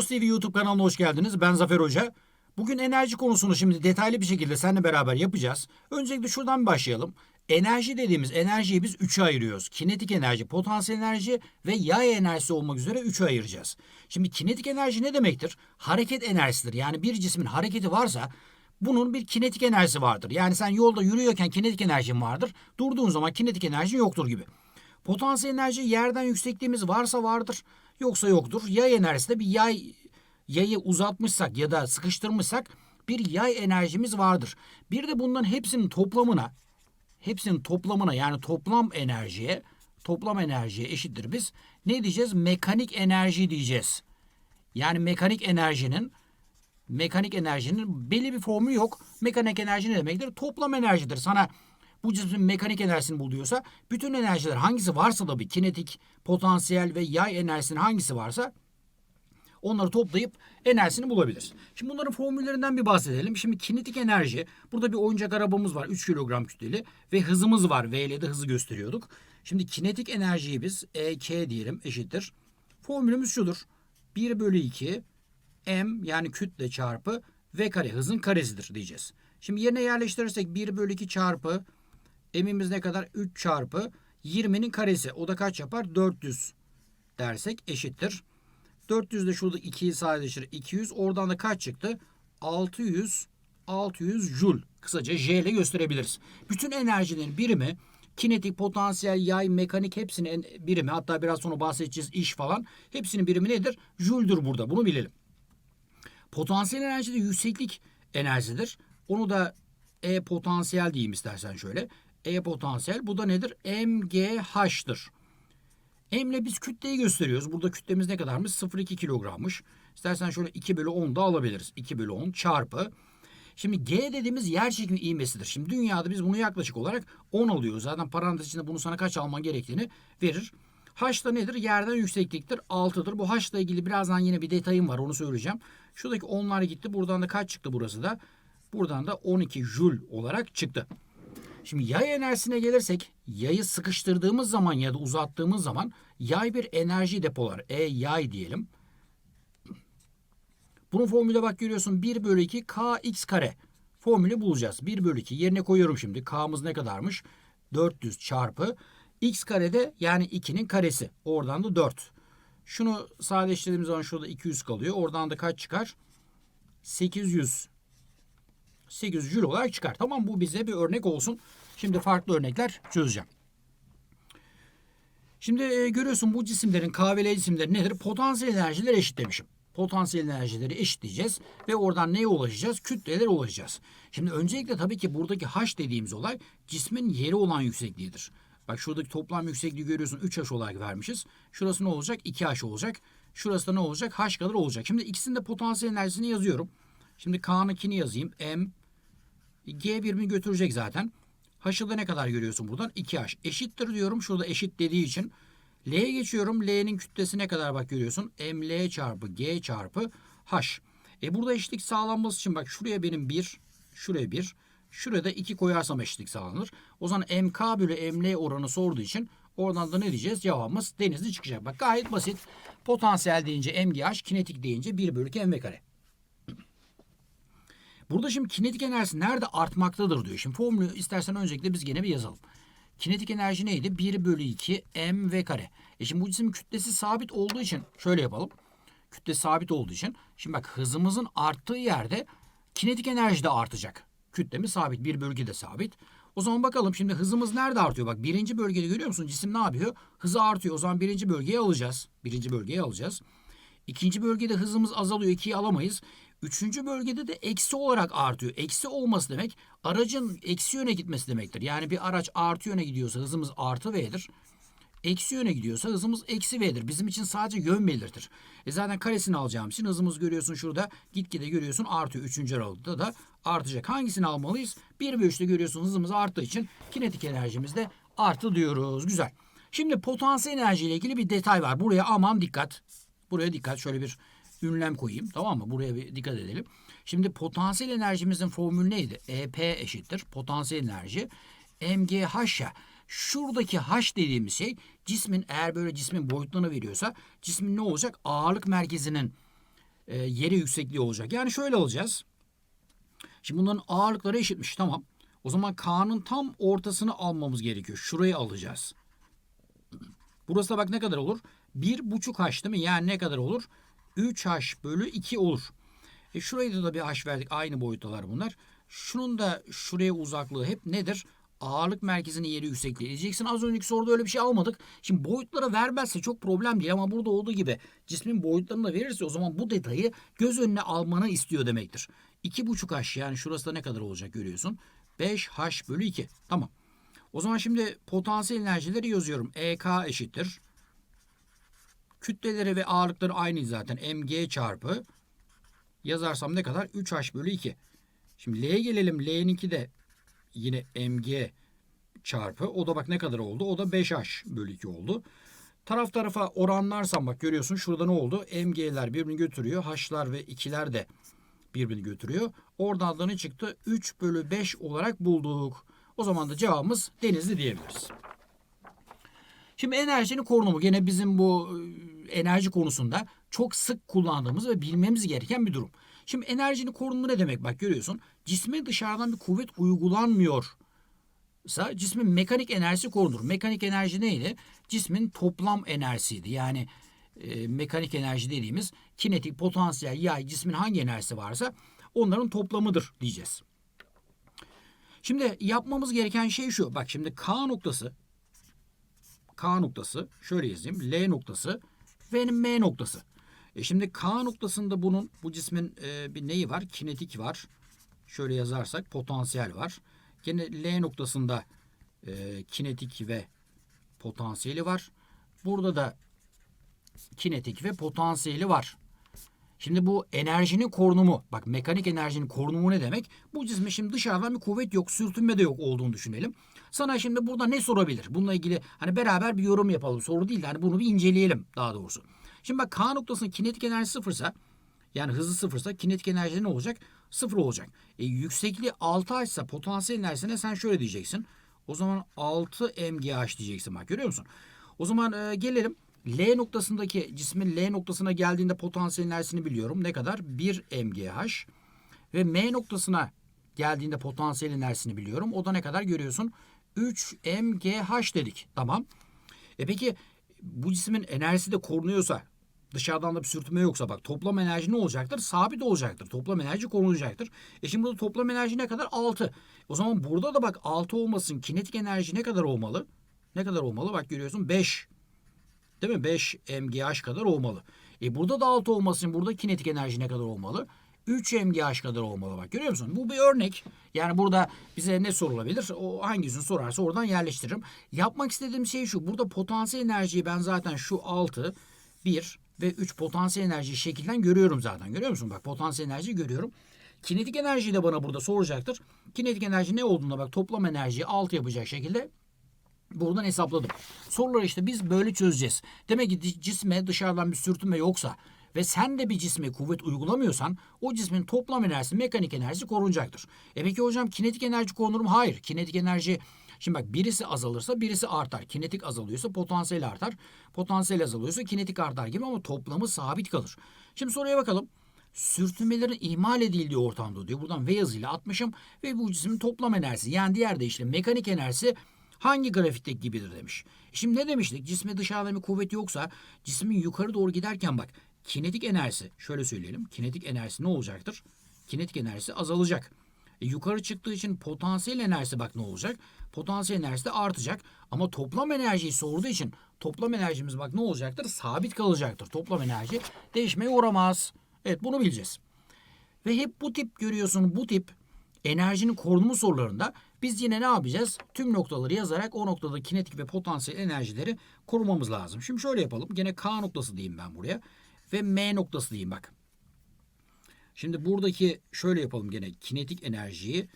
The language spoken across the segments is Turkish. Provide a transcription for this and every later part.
Helios TV YouTube kanalına hoş geldiniz. Ben Zafer Hoca. Bugün enerji konusunu şimdi detaylı bir şekilde seninle beraber yapacağız. Öncelikle şuradan başlayalım. Enerji dediğimiz enerjiyi biz üçe ayırıyoruz. Kinetik enerji, potansiyel enerji ve yay enerjisi olmak üzere üçe ayıracağız. Şimdi kinetik enerji ne demektir? Hareket enerjisidir. Yani bir cismin hareketi varsa bunun bir kinetik enerjisi vardır. Yani sen yolda yürüyorken kinetik enerjin vardır. Durduğun zaman kinetik enerjin yoktur gibi. Potansiyel enerji yerden yüksekliğimiz varsa vardır, yoksa yoktur. Yay enerjisi de bir yay yayı uzatmışsak ya da sıkıştırmışsak bir yay enerjimiz vardır. Bir de bunların hepsinin toplamına hepsinin toplamına yani toplam enerjiye toplam enerjiye eşittir biz. Ne diyeceğiz? Mekanik enerji diyeceğiz. Yani mekanik enerjinin mekanik enerjinin belli bir formülü yok. Mekanik enerji ne demektir? Toplam enerjidir. Sana bu cismin mekanik enerjisini bul diyorsa bütün enerjiler hangisi varsa da bir kinetik, potansiyel ve yay enerjisinin hangisi varsa onları toplayıp enerjisini bulabiliriz. Şimdi bunların formüllerinden bir bahsedelim. Şimdi kinetik enerji, burada bir oyuncak arabamız var 3 kilogram kütleli ve hızımız var. V ile de hızı gösteriyorduk. Şimdi kinetik enerjiyi biz EK diyelim eşittir. Formülümüz şudur. 1 bölü 2 M yani kütle çarpı V kare hızın karesidir diyeceğiz. Şimdi yerine yerleştirirsek 1 bölü 2 çarpı M'imiz ne kadar? 3 çarpı 20'nin karesi. O da kaç yapar? 400 dersek eşittir. 400 de şurada 2'yi sadeleştirir. 200. Oradan da kaç çıktı? 600 600 joule. Kısaca J ile gösterebiliriz. Bütün enerjinin birimi kinetik, potansiyel, yay, mekanik hepsinin birimi hatta biraz sonra bahsedeceğiz iş falan. Hepsinin birimi nedir? Joule'dur burada. Bunu bilelim. Potansiyel enerji de yükseklik enerjidir. Onu da E potansiyel diyeyim istersen şöyle. E potansiyel bu da nedir? MGH'tır. M ile biz kütleyi gösteriyoruz. Burada kütlemiz ne kadarmış? 0,2 kilogrammış. İstersen şöyle 2 bölü 10 da alabiliriz. 2 bölü 10 çarpı. Şimdi G dediğimiz yer çekimi ivmesidir. Şimdi dünyada biz bunu yaklaşık olarak 10 alıyoruz. Zaten parantez içinde bunu sana kaç alman gerektiğini verir. H da nedir? Yerden yüksekliktir. 6'dır. Bu H ile ilgili birazdan yine bir detayım var. Onu söyleyeceğim. Şuradaki 10'lar gitti. Buradan da kaç çıktı burası da? Buradan da 12 joule olarak çıktı. Şimdi yay enerjisine gelirsek yayı sıkıştırdığımız zaman ya da uzattığımız zaman yay bir enerji depolar. E yay diyelim. Bunun formülü bak görüyorsun 1 bölü 2 kx kare. Formülü bulacağız. 1 bölü 2 yerine koyuyorum şimdi. K'mız ne kadarmış? 400 çarpı x karede yani 2'nin karesi. Oradan da 4. Şunu sadeleştirdiğimiz zaman şurada 200 kalıyor. Oradan da kaç çıkar? 800 800 jül olarak çıkar. Tamam bu bize bir örnek olsun. Şimdi farklı örnekler çözeceğim. Şimdi e, görüyorsun bu cisimlerin KVL cisimleri nedir? Potansiyel enerjileri eşit demişim. Potansiyel enerjileri eşitleyeceğiz ve oradan neye ulaşacağız? Kütlelere ulaşacağız. Şimdi öncelikle tabii ki buradaki H dediğimiz olay cismin yeri olan yüksekliğidir. Bak şuradaki toplam yüksekliği görüyorsun 3H olarak vermişiz. Şurası ne olacak? 2H olacak. Şurası da ne olacak? H kadar olacak. Şimdi ikisinin de potansiyel enerjisini yazıyorum. Şimdi K'nınkini yazayım. M G birimi götürecek zaten. H'ı da ne kadar görüyorsun buradan? 2H. Eşittir diyorum. Şurada eşit dediği için. L'ye geçiyorum. L'nin kütlesi ne kadar bak görüyorsun? ML çarpı G çarpı H. E burada eşitlik sağlanması için bak şuraya benim 1, şuraya 1, şuraya da 2 koyarsam eşitlik sağlanır. O zaman MK bölü ML oranı sorduğu için oradan da ne diyeceğiz? Cevabımız denizli çıkacak. Bak gayet basit. Potansiyel deyince MGH, kinetik deyince 1 bölü 2 MV kare. Burada şimdi kinetik enerjisi nerede artmaktadır diyor. Şimdi formülü istersen öncelikle biz gene bir yazalım. Kinetik enerji neydi? 1 bölü 2 mv kare. E şimdi bu cismin kütlesi sabit olduğu için şöyle yapalım. Kütle sabit olduğu için. Şimdi bak hızımızın arttığı yerde kinetik enerji de artacak. Kütlemiz sabit. 1 bölge de sabit. O zaman bakalım şimdi hızımız nerede artıyor? Bak birinci bölgede görüyor musun? Cisim ne yapıyor? Hızı artıyor. O zaman birinci bölgeye alacağız. Birinci bölgeye alacağız. İkinci bölgede hızımız azalıyor. ikiyi alamayız. Üçüncü bölgede de eksi olarak artıyor. Eksi olması demek aracın eksi yöne gitmesi demektir. Yani bir araç artı yöne gidiyorsa hızımız artı V'dir. Eksi yöne gidiyorsa hızımız eksi V'dir. Bizim için sadece yön belirtir. E zaten karesini alacağım için hızımız görüyorsun şurada gitgide görüyorsun artıyor. Üçüncü aralıkta da artacak. Hangisini almalıyız? 1 ve 3'te görüyorsun hızımız arttığı için kinetik enerjimiz de artı diyoruz. Güzel. Şimdi potansiyel enerji ile ilgili bir detay var. Buraya aman dikkat. Buraya dikkat. Şöyle bir ünlem koyayım. Tamam mı? Buraya bir dikkat edelim. Şimdi potansiyel enerjimizin formülü neydi? EP eşittir. Potansiyel enerji. MGH ya. Şuradaki H dediğimiz şey cismin eğer böyle cismin boyutlarını veriyorsa cismin ne olacak? Ağırlık merkezinin e, yere yüksekliği olacak. Yani şöyle alacağız. Şimdi bunların ağırlıkları eşitmiş tamam. O zaman K'nın tam ortasını almamız gerekiyor. Şurayı alacağız. Burası da bak ne kadar olur? 1,5H değil mi? Yani ne kadar olur? 3H bölü 2 olur. E şurayı da bir H verdik. Aynı boyuttalar bunlar. Şunun da şuraya uzaklığı hep nedir? Ağırlık merkezinin yeri yüksekliği. Diyeceksin az önceki soruda öyle bir şey almadık. Şimdi boyutlara vermezse çok problem değil ama burada olduğu gibi cismin boyutlarını da verirse o zaman bu detayı göz önüne almanı istiyor demektir. 2,5H yani şurası da ne kadar olacak görüyorsun. 5H bölü 2. Tamam. O zaman şimdi potansiyel enerjileri yazıyorum. EK eşittir. Kütleleri ve ağırlıkları aynı zaten. mg çarpı yazarsam ne kadar? 3h bölü 2. Şimdi L'ye gelelim. L'ninki de yine mg çarpı. O da bak ne kadar oldu? O da 5h bölü 2 oldu. Taraf tarafa oranlarsam bak görüyorsun şurada ne oldu? mg'ler birbirini götürüyor. h'lar ve 2'ler de birbirini götürüyor. Oradan da ne çıktı? 3 bölü 5 olarak bulduk. O zaman da cevabımız denizli diyebiliriz. Şimdi enerjinin korunumu gene bizim bu e, enerji konusunda çok sık kullandığımız ve bilmemiz gereken bir durum. Şimdi enerjinin korunumu ne demek bak görüyorsun. Cisme dışarıdan bir kuvvet uygulanmıyor. cismin mekanik enerjisi korunur. Mekanik enerji neydi? Cismin toplam enerjisiydi. Yani e, mekanik enerji dediğimiz kinetik, potansiyel, yay, cismin hangi enerjisi varsa onların toplamıdır diyeceğiz. Şimdi yapmamız gereken şey şu. Bak şimdi K noktası K noktası şöyle yazayım. L noktası ve M noktası. E şimdi K noktasında bunun bu cismin e, bir neyi var? Kinetik var. Şöyle yazarsak potansiyel var. Gene L noktasında e, kinetik ve potansiyeli var. Burada da kinetik ve potansiyeli var. Şimdi bu enerjinin korunumu, bak mekanik enerjinin korunumu ne demek? Bu cisme şimdi dışarıdan bir kuvvet yok, sürtünme de yok olduğunu düşünelim. Sana şimdi burada ne sorabilir? Bununla ilgili hani beraber bir yorum yapalım. Soru değil de hani bunu bir inceleyelim daha doğrusu. Şimdi bak K noktasının kinetik enerji sıfırsa yani hızı sıfırsa kinetik enerji ne olacak? Sıfır olacak. E, yüksekliği 6 açsa potansiyel enerjisine sen şöyle diyeceksin. O zaman 6 mgh diyeceksin bak görüyor musun? O zaman e, gelelim L noktasındaki cismin L noktasına geldiğinde potansiyel enerjisini biliyorum. Ne kadar? 1 mgh. Ve M noktasına geldiğinde potansiyel enerjisini biliyorum. O da ne kadar görüyorsun? 3 mgh dedik. Tamam. E peki bu cismin enerjisi de korunuyorsa dışarıdan da bir sürtünme yoksa bak toplam enerji ne olacaktır? Sabit olacaktır. Toplam enerji korunacaktır. E şimdi burada toplam enerji ne kadar? 6. O zaman burada da bak 6 olmasın. Kinetik enerji ne kadar olmalı? Ne kadar olmalı? Bak görüyorsun 5. Değil mi? 5 mgh kadar olmalı. E burada da 6 olmasın. Burada kinetik enerji ne kadar olmalı? 3 mgh kadar olmalı bak görüyor musun? Bu bir örnek. Yani burada bize ne sorulabilir? O hangisini sorarsa oradan yerleştiririm. Yapmak istediğim şey şu. Burada potansiyel enerjiyi ben zaten şu 6, 1 ve 3 potansiyel enerjiyi şekilden görüyorum zaten. Görüyor musun? Bak potansiyel enerjiyi görüyorum. Kinetik enerjiyi de bana burada soracaktır. Kinetik enerji ne olduğunda bak toplam enerjiyi 6 yapacak şekilde Buradan hesapladım. Soruları işte biz böyle çözeceğiz. Demek ki cisme dışarıdan bir sürtünme yoksa ve sen de bir cisme kuvvet uygulamıyorsan o cismin toplam enerjisi, mekanik enerjisi korunacaktır. E peki hocam kinetik enerji korunur mu? Hayır. Kinetik enerji Şimdi bak birisi azalırsa birisi artar. Kinetik azalıyorsa potansiyel artar. Potansiyel azalıyorsa kinetik artar gibi ama toplamı sabit kalır. Şimdi soruya bakalım. Sürtünmelerin ihmal edildiği ortamda diyor. Buradan V hızıyla atmışım ve bu cismin toplam enerjisi yani diğer deyişle mekanik enerjisi hangi grafikteki gibidir demiş. Şimdi ne demiştik? Cisme dışarıda bir kuvvet yoksa cismin yukarı doğru giderken bak kinetik enerjisi şöyle söyleyelim. Kinetik enerjisi ne olacaktır? Kinetik enerjisi azalacak. E, yukarı çıktığı için potansiyel enerjisi bak ne olacak? Potansiyel enerjisi de artacak. Ama toplam enerjiyi sorduğu için toplam enerjimiz bak ne olacaktır? Sabit kalacaktır. Toplam enerji değişmeye uğramaz. Evet bunu bileceğiz. Ve hep bu tip görüyorsun bu tip enerjinin korunumu sorularında biz yine ne yapacağız? Tüm noktaları yazarak o noktada kinetik ve potansiyel enerjileri korumamız lazım. Şimdi şöyle yapalım. Gene K noktası diyeyim ben buraya. Ve M noktası diyeyim bak. Şimdi buradaki şöyle yapalım gene kinetik enerjiyi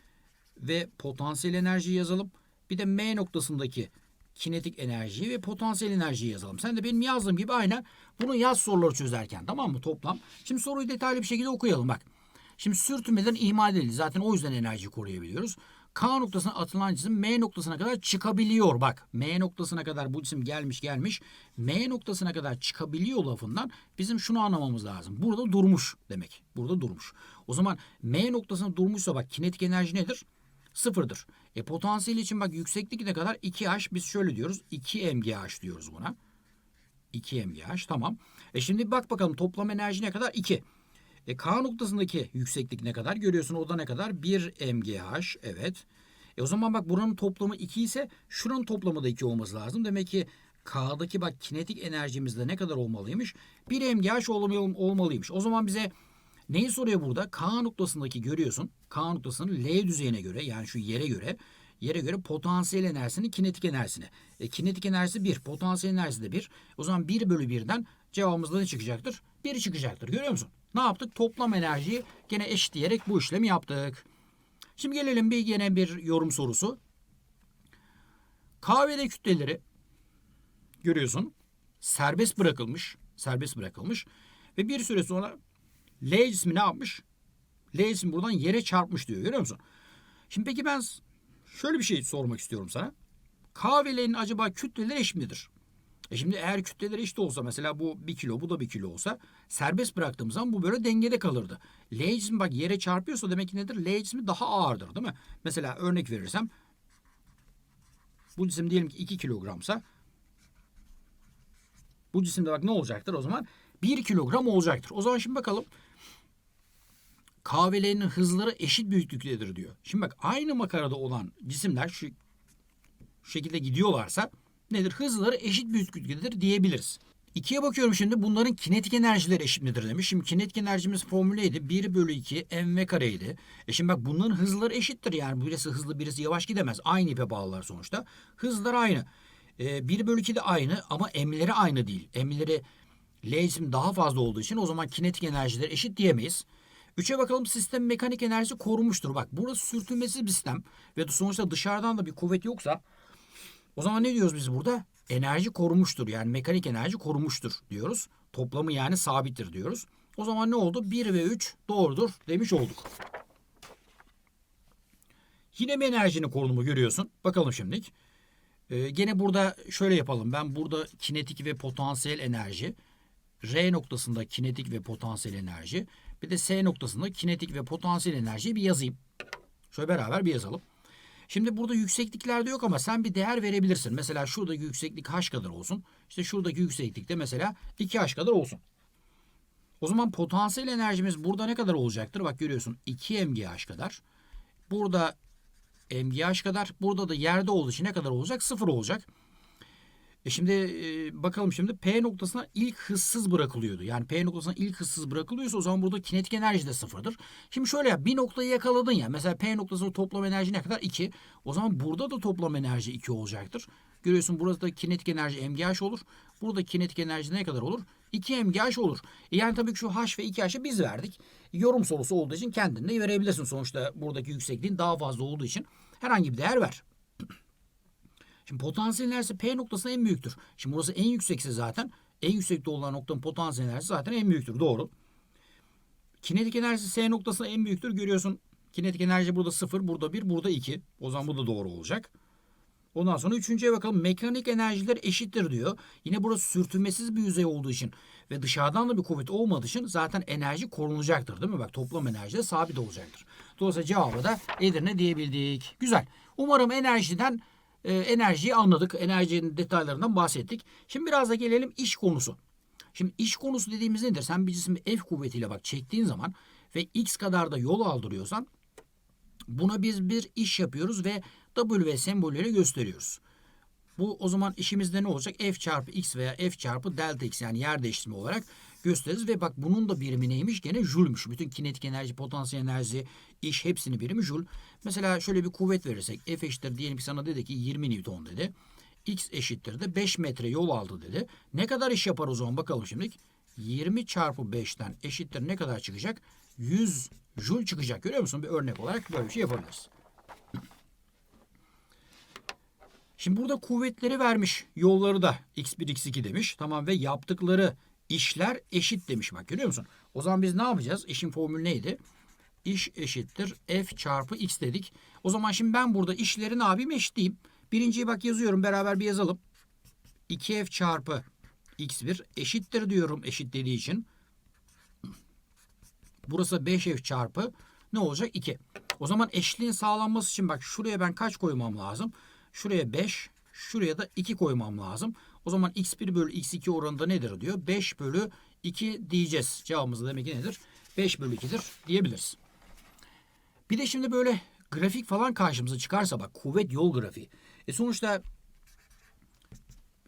ve potansiyel enerjiyi yazalım. Bir de M noktasındaki kinetik enerjiyi ve potansiyel enerjiyi yazalım. Sen de benim yazdığım gibi aynen bunu yaz soruları çözerken tamam mı toplam. Şimdi soruyu detaylı bir şekilde okuyalım bak. Şimdi sürtünmeden ihmal edildi. Zaten o yüzden enerjiyi koruyabiliyoruz. K noktasına atılan cisim M noktasına kadar çıkabiliyor. Bak M noktasına kadar bu cisim gelmiş gelmiş. M noktasına kadar çıkabiliyor lafından bizim şunu anlamamız lazım. Burada durmuş demek. Burada durmuş. O zaman M noktasına durmuşsa bak kinetik enerji nedir? Sıfırdır. E potansiyel için bak yükseklik ne kadar? 2H biz şöyle diyoruz. 2 MGH diyoruz buna. 2 MGH tamam. E şimdi bak bakalım toplam enerji ne kadar? 2. E K noktasındaki yükseklik ne kadar? Görüyorsun orada ne kadar? 1 MGH evet. E o zaman bak buranın toplamı 2 ise şuranın toplamı da 2 olması lazım. Demek ki K'daki bak kinetik enerjimiz de ne kadar olmalıymış? 1 MGH olmalı- olmalıymış. O zaman bize neyi soruyor burada? K noktasındaki görüyorsun. K noktasının L düzeyine göre yani şu yere göre yere göre potansiyel enerjisini kinetik enerjisine. E, kinetik enerjisi 1, potansiyel enerjisi de 1. O zaman 1 bölü 1'den cevabımız da ne çıkacaktır? 1 çıkacaktır. Görüyor musun? Ne yaptık? Toplam enerjiyi gene eşitleyerek bu işlemi yaptık. Şimdi gelelim bir gene bir yorum sorusu. Kahvede kütleleri görüyorsun serbest bırakılmış. Serbest bırakılmış. Ve bir süre sonra L cismi ne yapmış? L cismi buradan yere çarpmış diyor. Görüyor musun? Şimdi peki ben şöyle bir şey sormak istiyorum sana. K acaba kütleleri eşit midir? E şimdi eğer kütleleri eşit olsa mesela bu bir kilo bu da bir kilo olsa serbest bıraktığımız zaman bu böyle dengede kalırdı. L cismi bak yere çarpıyorsa demek ki nedir? L cismi daha ağırdır değil mi? Mesela örnek verirsem bu cisim diyelim ki 2 kilogramsa bu cisimde bak ne olacaktır o zaman? 1 kilogram olacaktır. O zaman şimdi bakalım kahvelerinin hızları eşit büyüklüktedir diyor. Şimdi bak aynı makarada olan cisimler şu, şu şekilde gidiyorlarsa nedir? Hızları eşit büyüklüktedir diyebiliriz. İkiye bakıyorum şimdi bunların kinetik enerjileri eşit midir demiş. Şimdi kinetik enerjimiz formüleydi. 1 bölü 2 mv kareydi. E şimdi bak bunların hızları eşittir. Yani birisi hızlı birisi yavaş gidemez. Aynı ipe bağlılar sonuçta. Hızlar aynı. E, 1 bölü 2 de aynı ama m'leri aynı değil. M'leri L cisim daha fazla olduğu için o zaman kinetik enerjileri eşit diyemeyiz. Üçe bakalım sistem mekanik enerjisi korunmuştur. Bak burası sürtünmesiz bir sistem ve sonuçta dışarıdan da bir kuvvet yoksa o zaman ne diyoruz biz burada? Enerji korunmuştur yani mekanik enerji korunmuştur diyoruz. Toplamı yani sabittir diyoruz. O zaman ne oldu? 1 ve 3 doğrudur demiş olduk. Yine mi enerjinin korunumu görüyorsun? Bakalım şimdilik. Ee, gene burada şöyle yapalım. Ben burada kinetik ve potansiyel enerji, R noktasında kinetik ve potansiyel enerji, bir de S noktasında kinetik ve potansiyel enerjiyi bir yazayım. Şöyle beraber bir yazalım. Şimdi burada yüksekliklerde yok ama sen bir değer verebilirsin. Mesela şuradaki yükseklik h kadar olsun. İşte şuradaki yükseklik de mesela 2h kadar olsun. O zaman potansiyel enerjimiz burada ne kadar olacaktır? Bak görüyorsun 2 mgh kadar. Burada mgh kadar. Burada da yerde olduğu için ne kadar olacak? Sıfır olacak. E şimdi e, bakalım şimdi P noktasına ilk hızsız bırakılıyordu. Yani P noktasına ilk hızsız bırakılıyorsa o zaman burada kinetik enerji de sıfırdır. Şimdi şöyle yap bir noktayı yakaladın ya. Mesela P noktasında toplam enerji ne kadar? 2. O zaman burada da toplam enerji 2 olacaktır. Görüyorsun burası da kinetik enerji mgh olur. Burada kinetik enerji ne kadar olur? 2 mgh olur. E yani tabii ki şu h ve 2h'ı biz verdik. Yorum sorusu olduğu için kendin de verebilirsin. Sonuçta buradaki yüksekliğin daha fazla olduğu için herhangi bir değer ver. Şimdi potansiyel enerjisi P noktasına en büyüktür. Şimdi burası en yüksekse zaten en yüksekte olan noktanın potansiyel enerjisi zaten en büyüktür. Doğru. Kinetik enerjisi S noktasına en büyüktür. Görüyorsun kinetik enerji burada 0, burada 1, burada 2. O zaman bu da doğru olacak. Ondan sonra üçüncüye bakalım. Mekanik enerjiler eşittir diyor. Yine burası sürtünmesiz bir yüzey olduğu için ve dışarıdan da bir kuvvet olmadığı için zaten enerji korunacaktır değil mi? Bak toplam enerji de sabit olacaktır. Dolayısıyla cevabı da Edirne diyebildik. Güzel. Umarım enerjiden e, enerjiyi anladık. Enerjinin detaylarından bahsettik. Şimdi biraz da gelelim iş konusu. Şimdi iş konusu dediğimiz nedir? Sen bir cismi F kuvvetiyle bak çektiğin zaman ve X kadar da yol aldırıyorsan buna biz bir iş yapıyoruz ve W sembolüyle gösteriyoruz. Bu o zaman işimizde ne olacak? F çarpı X veya F çarpı delta X yani yer değiştirme olarak gösteririz. Ve bak bunun da birimi neymiş? Gene Joule'muş. Bütün kinetik enerji, potansiyel enerji, iş hepsini birimi Joule. Mesela şöyle bir kuvvet verirsek F eşittir diyelim ki sana dedi ki 20 Newton dedi. X eşittir de 5 metre yol aldı dedi. Ne kadar iş yapar o zaman bakalım şimdi. 20 çarpı 5'ten eşittir ne kadar çıkacak? 100 Joule çıkacak. Görüyor musun? Bir örnek olarak böyle bir şey yapabiliriz. Şimdi burada kuvvetleri vermiş. Yolları da x1 x2 demiş. Tamam ve yaptıkları işler eşit demiş bak görüyor musun? O zaman biz ne yapacağız? İşin formülü neydi? iş eşittir f çarpı x dedik. O zaman şimdi ben burada işleri ne yapayım eşitleyeyim. Birinciyi bak yazıyorum beraber bir yazalım. 2f çarpı x1 eşittir diyorum eşitlediği için. Burası 5f çarpı ne olacak? 2. O zaman eşliğin sağlanması için bak şuraya ben kaç koymam lazım? Şuraya 5, şuraya da 2 koymam lazım. O zaman x1 bölü x2 oranında nedir diyor? 5 bölü 2 diyeceğiz. Cevabımız demek ki nedir? 5 bölü 2'dir diyebiliriz. Bir de şimdi böyle grafik falan karşımıza çıkarsa bak kuvvet yol grafiği. E sonuçta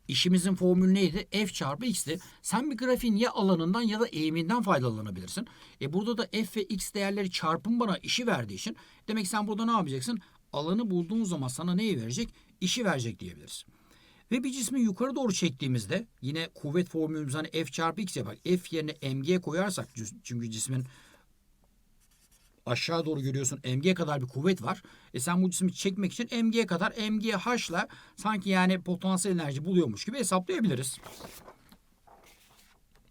işimizin formülü neydi? F çarpı x'ti. Sen bir grafiğin ya alanından ya da eğiminden faydalanabilirsin. E burada da f ve x değerleri çarpım bana işi verdiği için demek ki sen burada ne yapacaksın? Alanı bulduğun zaman sana neyi verecek? İşi verecek diyebiliriz. Ve bir cismi yukarı doğru çektiğimizde yine kuvvet formülümüz hani F çarpı X yapar. F yerine mg koyarsak çünkü cismin aşağı doğru görüyorsun mg kadar bir kuvvet var. E sen bu cismi çekmek için mg kadar mg h'la sanki yani potansiyel enerji buluyormuş gibi hesaplayabiliriz.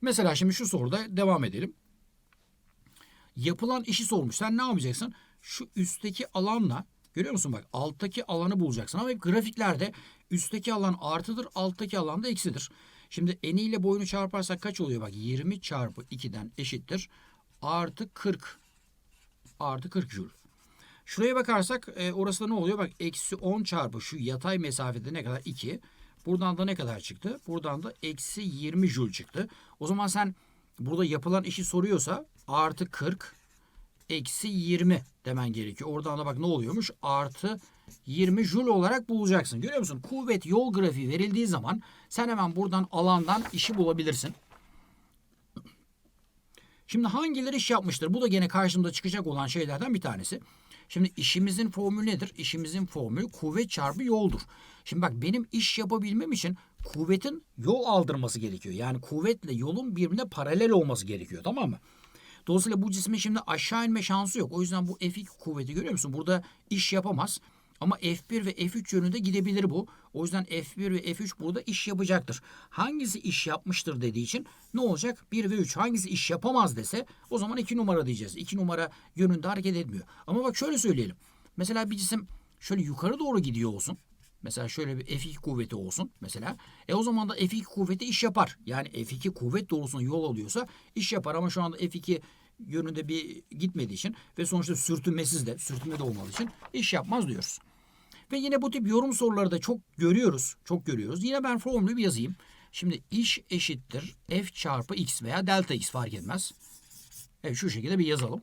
Mesela şimdi şu soruda devam edelim. Yapılan işi sormuş. Sen ne yapacaksın? Şu üstteki alanla görüyor musun bak alttaki alanı bulacaksın. Ama hep grafiklerde üstteki alan artıdır, alttaki alan da eksidir. Şimdi eniyle boyunu çarparsak kaç oluyor? Bak 20 çarpı 2'den eşittir. Artı 40 artı 40 joule. Şuraya bakarsak e, orası da ne oluyor? Bak eksi 10 çarpı şu yatay mesafede ne kadar? 2. Buradan da ne kadar çıktı? Buradan da eksi 20 joule çıktı. O zaman sen burada yapılan işi soruyorsa artı 40 eksi 20 demen gerekiyor. Oradan da bak ne oluyormuş? Artı 20 joule olarak bulacaksın. Görüyor musun? Kuvvet yol grafiği verildiği zaman sen hemen buradan alandan işi bulabilirsin. Şimdi hangileri iş yapmıştır? Bu da gene karşımda çıkacak olan şeylerden bir tanesi. Şimdi işimizin formülü nedir? İşimizin formülü kuvvet çarpı yoldur. Şimdi bak benim iş yapabilmem için kuvvetin yol aldırması gerekiyor. Yani kuvvetle yolun birbirine paralel olması gerekiyor tamam mı? Dolayısıyla bu cismin şimdi aşağı inme şansı yok. O yüzden bu F2 kuvveti görüyor musun? Burada iş yapamaz. Ama F1 ve F3 yönünde gidebilir bu. O yüzden F1 ve F3 burada iş yapacaktır. Hangisi iş yapmıştır dediği için ne olacak? 1 ve 3 hangisi iş yapamaz dese o zaman 2 numara diyeceğiz. 2 numara yönünde hareket etmiyor. Ama bak şöyle söyleyelim. Mesela bir cisim şöyle yukarı doğru gidiyor olsun. Mesela şöyle bir F2 kuvveti olsun mesela. E o zaman da F2 kuvveti iş yapar. Yani F2 kuvvet doğrusuna yol alıyorsa iş yapar ama şu anda F2 yönünde bir gitmediği için ve sonuçta sürtünmesiz de sürtünme de olmadığı için iş yapmaz diyoruz. Ve yine bu tip yorum soruları da çok görüyoruz. Çok görüyoruz. Yine ben formülü bir yazayım. Şimdi iş eşittir f çarpı x veya delta x fark etmez. Evet şu şekilde bir yazalım.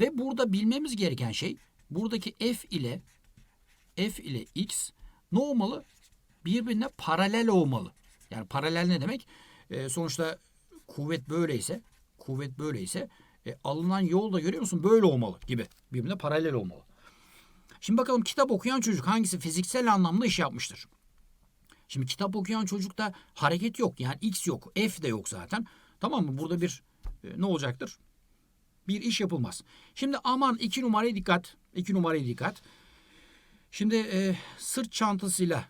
Ve burada bilmemiz gereken şey buradaki f ile f ile x ne olmalı? Birbirine paralel olmalı. Yani paralel ne demek? E, sonuçta kuvvet böyleyse, kuvvet böyleyse e, alınan yol da görüyor musun? Böyle olmalı gibi. Birbirine paralel olmalı. Şimdi bakalım kitap okuyan çocuk hangisi fiziksel anlamda iş yapmıştır? Şimdi kitap okuyan çocukta hareket yok. Yani x yok. F de yok zaten. Tamam mı? Burada bir e, ne olacaktır? Bir iş yapılmaz. Şimdi aman iki numaraya dikkat. İki numaraya dikkat. Şimdi e, sırt çantasıyla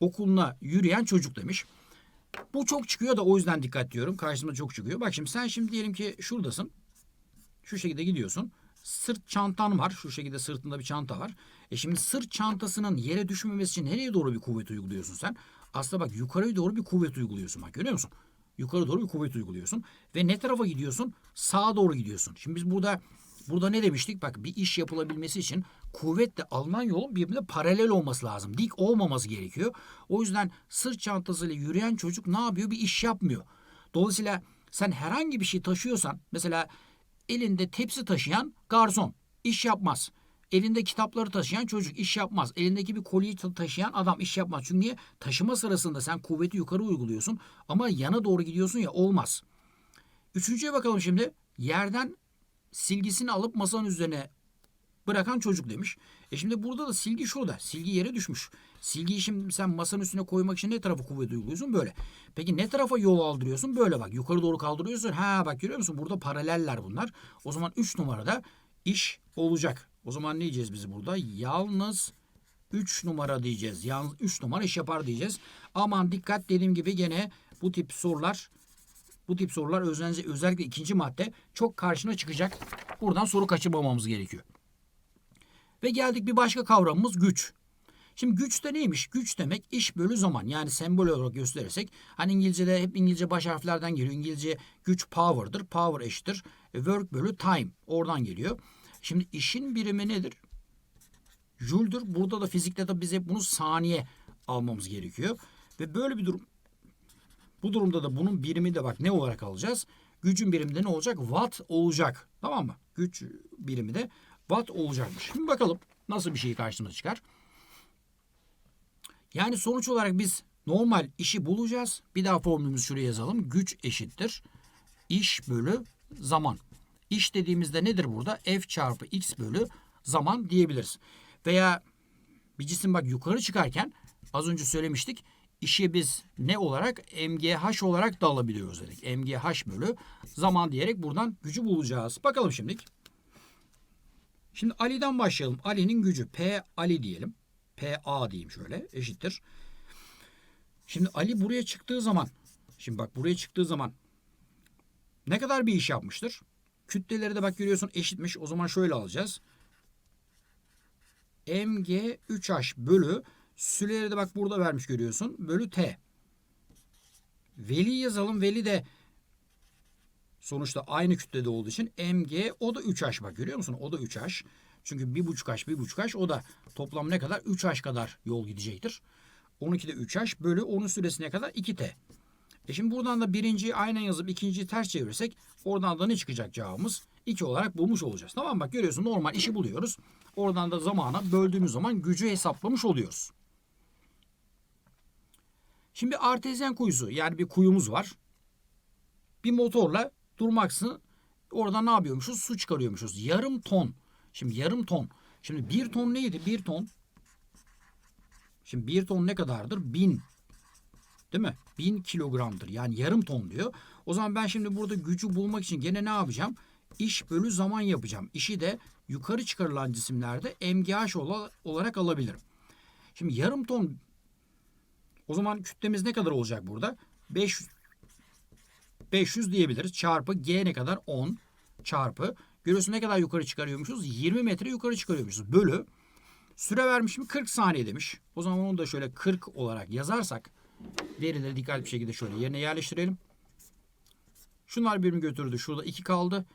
okuluna yürüyen çocuk demiş. Bu çok çıkıyor da o yüzden dikkat diyorum. Karşımda çok çıkıyor. Bak şimdi sen şimdi diyelim ki şuradasın. Şu şekilde gidiyorsun. Sırt çantan var. Şu şekilde sırtında bir çanta var. E şimdi sırt çantasının yere düşmemesi için nereye doğru bir kuvvet uyguluyorsun sen? Aslında bak yukarıya doğru bir kuvvet uyguluyorsun. Bak görüyor musun? Yukarı doğru bir kuvvet uyguluyorsun. Ve ne tarafa gidiyorsun? Sağa doğru gidiyorsun. Şimdi biz burada burada ne demiştik? Bak bir iş yapılabilmesi için kuvvetle alınan yolun birbirine paralel olması lazım. Dik olmaması gerekiyor. O yüzden sırt çantasıyla yürüyen çocuk ne yapıyor? Bir iş yapmıyor. Dolayısıyla sen herhangi bir şey taşıyorsan mesela elinde tepsi taşıyan garson iş yapmaz. Elinde kitapları taşıyan çocuk iş yapmaz. Elindeki bir kolyeyi taşıyan adam iş yapmaz. Çünkü niye? Taşıma sırasında sen kuvveti yukarı uyguluyorsun ama yana doğru gidiyorsun ya olmaz. Üçüncüye bakalım şimdi. Yerden silgisini alıp masanın üzerine bırakan çocuk demiş. E şimdi burada da silgi şurada. Silgi yere düşmüş. Silgiyi şimdi sen masanın üstüne koymak için ne tarafa kuvvet uyguluyorsun? Böyle. Peki ne tarafa yol aldırıyorsun? Böyle bak. Yukarı doğru kaldırıyorsun. Ha bak görüyor musun? Burada paraleller bunlar. O zaman 3 numarada iş olacak. O zaman ne diyeceğiz biz burada? Yalnız 3 numara diyeceğiz. Yalnız 3 numara iş yapar diyeceğiz. Aman dikkat dediğim gibi gene bu tip sorular Bu tip sorular özellikle, özellikle ikinci madde çok karşına çıkacak. Buradan soru kaçırmamamız gerekiyor. Ve geldik bir başka kavramımız güç. Şimdi güç de neymiş? Güç demek iş bölü zaman. Yani sembol olarak gösterirsek hani İngilizce'de hep İngilizce baş harflerden geliyor. İngilizce güç power'dır. Power eşittir. e, Work bölü time. Oradan geliyor. Şimdi işin birimi nedir? Joule'dur. Burada da fizikte de bize bunu saniye almamız gerekiyor. Ve böyle bir durum bu durumda da bunun birimi de bak ne olarak alacağız? Gücün birimi de ne olacak? Watt olacak. Tamam mı? Güç birimi de watt olacakmış. Şimdi bakalım nasıl bir şey karşımıza çıkar. Yani sonuç olarak biz normal işi bulacağız. Bir daha formülümüzü şuraya yazalım. Güç eşittir. İş bölü zaman. İş dediğimizde nedir burada? F çarpı x bölü zaman diyebiliriz. Veya bir cisim bak yukarı çıkarken az önce söylemiştik. İşi biz ne olarak? MGH olarak da alabiliyoruz dedik. MGH bölü zaman diyerek buradan gücü bulacağız. Bakalım şimdi. Şimdi Ali'den başlayalım. Ali'nin gücü P Ali diyelim. PA diyeyim şöyle eşittir. Şimdi Ali buraya çıktığı zaman şimdi bak buraya çıktığı zaman ne kadar bir iş yapmıştır? Kütleleri de bak görüyorsun eşitmiş. O zaman şöyle alacağız. mg 3h bölü süreleri de bak burada vermiş görüyorsun. Bölü t. Veli yazalım. Veli de sonuçta aynı kütlede olduğu için mg o da 3h bak görüyor musun? O da 3h. Çünkü 1,5h 1,5h o da toplam ne kadar? 3h kadar yol gidecektir. 12'de 3h bölü onun süresine kadar 2t. E şimdi buradan da birinciyi aynen yazıp ikinciyi ters çevirirsek oradan da ne çıkacak cevabımız? 2 olarak bulmuş olacağız. Tamam bak görüyorsun normal işi buluyoruz. Oradan da zamana böldüğümüz zaman gücü hesaplamış oluyoruz. Şimdi artezyen kuyusu yani bir kuyumuz var. Bir motorla durmaksın orada ne yapıyormuşuz? Su çıkarıyormuşuz. Yarım ton. Şimdi yarım ton. Şimdi bir ton neydi? Bir ton. Şimdi bir ton ne kadardır? Bin. Değil mi? Bin kilogramdır. Yani yarım ton diyor. O zaman ben şimdi burada gücü bulmak için gene ne yapacağım? İş bölü zaman yapacağım. İşi de yukarı çıkarılan cisimlerde MGH ola- olarak alabilirim. Şimdi yarım ton o zaman kütlemiz ne kadar olacak burada? 500 500 diyebiliriz. Çarpı G ne kadar? 10 çarpı. Görüyorsun ne kadar yukarı çıkarıyormuşuz? 20 metre yukarı çıkarıyormuşuz. Bölü. Süre vermişim 40 saniye demiş. O zaman onu da şöyle 40 olarak yazarsak verileri dikkatli bir şekilde şöyle yerine yerleştirelim. Şunlar birbirini götürdü. Şurada 2 kaldı.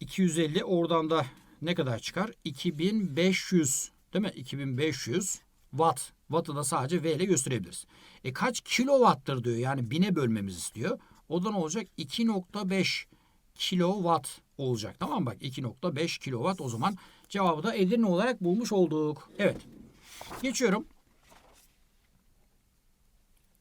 250 oradan da ne kadar çıkar? 2500 değil mi? 2500 watt. Watt'ı da sadece V ile gösterebiliriz. E kaç kilowattır diyor. Yani bine bölmemiz istiyor. O da ne olacak? 2.5 kilowatt olacak. Tamam mı? Bak 2.5 kilowatt o zaman cevabı da Edirne olarak bulmuş olduk. Evet. Geçiyorum.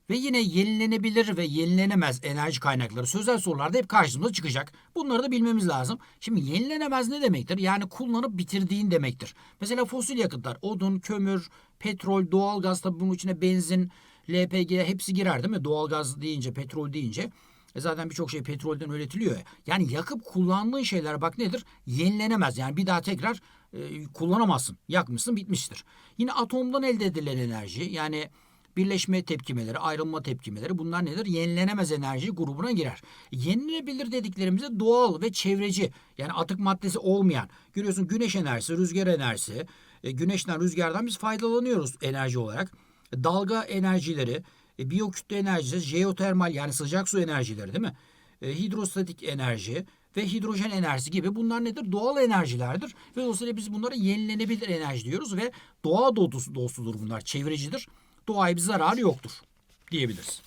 Ve yine yenilenebilir ve yenilenemez enerji kaynakları sözel sorularda hep karşımıza çıkacak. Bunları da bilmemiz lazım. Şimdi yenilenemez ne demektir? Yani kullanıp bitirdiğin demektir. Mesela fosil yakıtlar, odun, kömür, petrol, doğalgaz tabii bunun içine benzin, LPG hepsi girer değil mi? Doğalgaz deyince, petrol deyince. E zaten birçok şey petrolden üretiliyor ya. Yani yakıp kullandığın şeyler bak nedir? Yenilenemez. Yani bir daha tekrar e, kullanamazsın. Yakmışsın bitmiştir. Yine atomdan elde edilen enerji yani birleşme tepkimeleri, ayrılma tepkimeleri bunlar nedir? Yenilenemez enerji grubuna girer. Yenilenebilir dediklerimizde doğal ve çevreci yani atık maddesi olmayan. Görüyorsun güneş enerjisi, rüzgar enerjisi. E, güneşten, rüzgardan biz faydalanıyoruz enerji olarak. Dalga enerjileri, e, biyokütle enerjisi, jeotermal yani sıcak su enerjileri değil mi? E, hidrostatik enerji ve hidrojen enerjisi gibi bunlar nedir? Doğal enerjilerdir. Ve dolayısıyla biz bunlara yenilenebilir enerji diyoruz ve doğa dostu, dostudur bunlar, çevrecidir. Doğaya bir zararı yoktur diyebiliriz.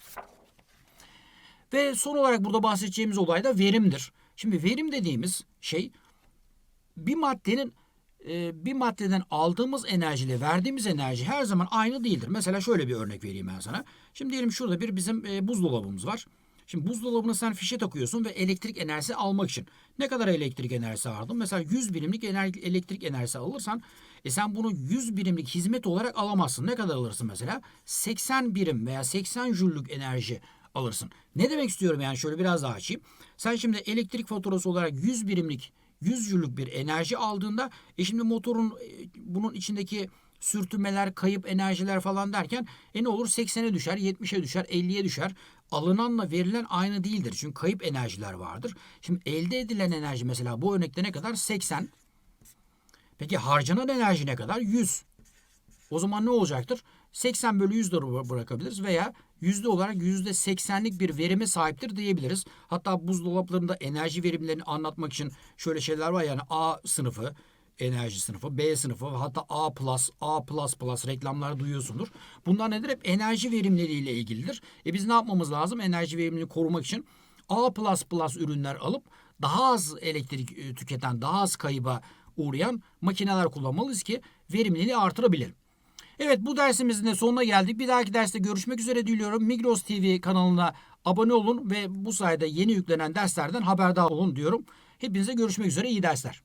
Ve son olarak burada bahsedeceğimiz olay da verimdir. Şimdi verim dediğimiz şey bir maddenin bir maddeden aldığımız enerjiyle verdiğimiz enerji her zaman aynı değildir. Mesela şöyle bir örnek vereyim ben sana. Şimdi diyelim şurada bir bizim e, buzdolabımız var. Şimdi buzdolabına sen fişe takıyorsun ve elektrik enerjisi almak için. Ne kadar elektrik enerjisi aldın? Mesela 100 birimlik enerji, elektrik enerjisi alırsan e sen bunu 100 birimlik hizmet olarak alamazsın. Ne kadar alırsın mesela? 80 birim veya 80 jüllük enerji alırsın. Ne demek istiyorum yani şöyle biraz daha açayım. Sen şimdi elektrik faturası olarak 100 birimlik 100 jüllük bir enerji aldığında e şimdi motorun e, bunun içindeki sürtünmeler, kayıp enerjiler falan derken e ne olur 80'e düşer, 70'e düşer, 50'ye düşer. Alınanla verilen aynı değildir. Çünkü kayıp enerjiler vardır. Şimdi elde edilen enerji mesela bu örnekte ne kadar? 80. Peki harcanan enerji ne kadar? 100. O zaman ne olacaktır? 80 bölü 100 de bırakabiliriz veya yüzde olarak yüzde 80'lik bir verime sahiptir diyebiliriz. Hatta buzdolaplarında enerji verimlerini anlatmak için şöyle şeyler var yani A sınıfı, enerji sınıfı, B sınıfı ve hatta A+, A++ reklamları duyuyorsundur. Bunlar nedir? Hep enerji verimleriyle ilgilidir. E biz ne yapmamız lazım? Enerji verimini korumak için A++ ürünler alıp daha az elektrik e, tüketen, daha az kayıba uğrayan makineler kullanmalıyız ki verimliliği artırabilirim. Evet bu dersimizin de sonuna geldik. Bir dahaki derste görüşmek üzere diliyorum. Migros TV kanalına abone olun ve bu sayede yeni yüklenen derslerden haberdar olun diyorum. Hepinize görüşmek üzere iyi dersler.